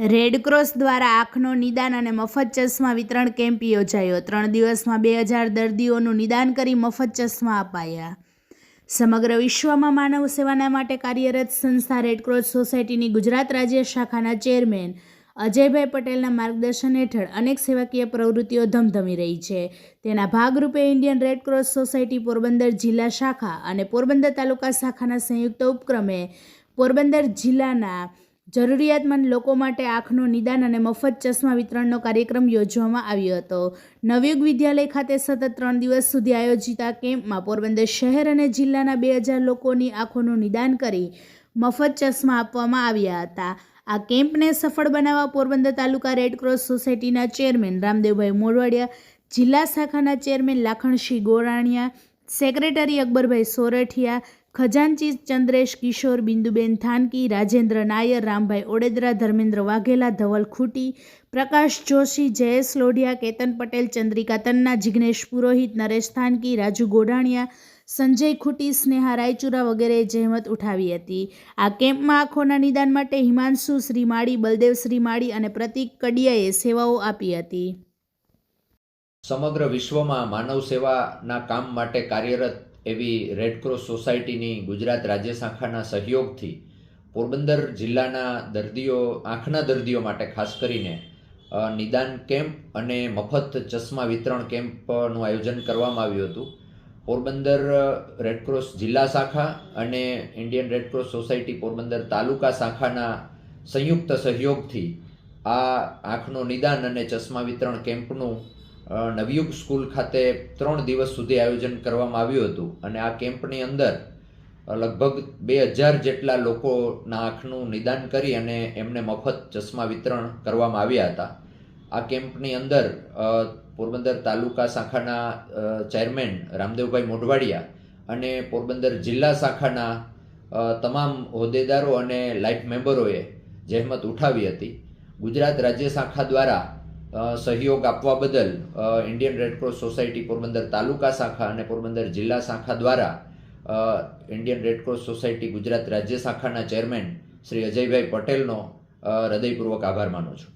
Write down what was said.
Red Cross દ્વારા આંખનો નિદાન અને મફત ચશ્મા વિતરણ કેમ્પ યોજાયો. ત્રણ દિવસમાં બે હજાર દર્દીઓનું નિદાન કરી મફત ચશ્મા અપાયા. સમગ્ર વિશ્વમાં માનવ સેવાના માટે કાર્યરત સંસ્થા રેડક્રોસ સોસાયટીની ગુજરાત રાજ્ય શાખાના ચેરમેન અજયભાઈ પટેલના માર્ગદર્શન હેઠળ અનેક સેવાકીય પ્રવૃત્તિઓ ધમધમી રહી છે. તેના ભાગરૂપે ઇન્ડિયન રેડક્રોસ સોસાયટી પોરબંદર જિલ્લા શાખા અને પોરબંદર તાલુકા શાખાના સંયુક્ત ઉપક્રમે પોરબંદર જિલ્લાના જરૂરિયાતમંદ લોકો માટે આંખનું નિદાન અને મફત ચશ્મા વિતરણનો કાર્યક્રમ યોજવામાં આવ્યો હતો. નવયુગ વિદ્યાલય ખાતે સતત ત્રણ દિવસ સુધી આયોજિત આ કેમ્પમાં પોરબંદર શહેર અને જિલ્લાના બે હજાર લોકોની આંખોનું નિદાન કરી મફત ચશ્મા આપવામાં આવ્યા હતા. આ કેમ્પને સફળ બનાવવા પોરબંદર તાલુકા રેડક્રોસ સોસાયટીના ચેરમેન રામદેવભાઈ મોરવાડિયા, જિલ્લા શાખાના ચેરમેન લાખણસિંહ ગોરાણીયા, સેક્રેટરી અકબરભાઈ સોરઠિયા ખજાનચી, ચંદ્રેશ, કિશોર, બિંદુબેન થાનકી, રાજેન્દ્ર નાયર, રામભાઈ ઓડેદરા, ધર્મેન્દ્ર વાઘેલા, ધવલ ખૂટી, પ્રકાશ જોશી, જયેશ લોઢિયા, કેતન પટેલ, ચંદ્રિકા તન્ના, જિગ્નેશ પુરોહિત, નરેશ થાનકી, રાજુ ગોઢાણિયા, સંજય ખૂટી, સ્નેહા રાયચુરા વગેરેએ જહેમત ઉઠાવી હતી. આ કેમ્પમાં આંખોના નિદાન માટે હિમાંશુ શ્રીમાળી, બલદેવ શ્રીમાળી અને પ્રતિક કડિયાએ સેવાઓ આપી હતી. સમગ્ર વિશ્વમાં માનવ સેવાના કામ માટે કાર્યરત એવી રેડક્રોસ સોસાયટીની ગુજરાત રાજ્ય શાખાના સહયોગથી પોરબંદર જિલ્લાના દર્દીઓ, આંખના દર્દીઓ માટે ખાસ કરીને નિદાન કેમ્પ અને મફત ચશ્મા વિતરણ કેમ્પનું આયોજન કરવામાં આવ્યું હતું. પોરબંદર રેડક્રોસ જિલ્લા શાખા અને Indian Red Cross society Porbandar taluka શાખાના સંયુક્ત સહયોગથી આ આંખનું નિદાન અને ચશ્મા વિતરણ કેમ્પનું નવયુગ સ્કૂલ ખાતે ત્રણ દિવસ સુધી આયોજન કરવામાં આવ્યું હતું અને આ કેમ્પની અંદર લગભગ બે હજાર જેટલા લોકોના આંખનું નિદાન કરી અને એમને મફત ચશ્મા વિતરણ કરવામાં આવ્યા હતા. આ કેમ્પની અંદર પોરબંદર તાલુકા શાખાના ચેરમેન રામદેવભાઈ મોઢવાડિયા અને પોરબંદર જિલ્લા શાખાના તમામ હોદ્દેદારો અને લાઈફ મેમ્બરોએ જહેમત ઉઠાવી હતી. ગુજરાત રાજ્ય શાખા દ્વારા સહયોગ આપવા બદલ Indian Red Cross society Porbandar taluka શાખા અને પોરબંદર જિલ્લા શાખા દ્વારા ઇન્ડિયન રેડક્રોસ સોસાયટી ગુજરાત રાજ્ય શાખાના ચેરમેન શ્રી અજયભાઈ પટેલનો હૃદયપૂર્વક આભાર માનું છું.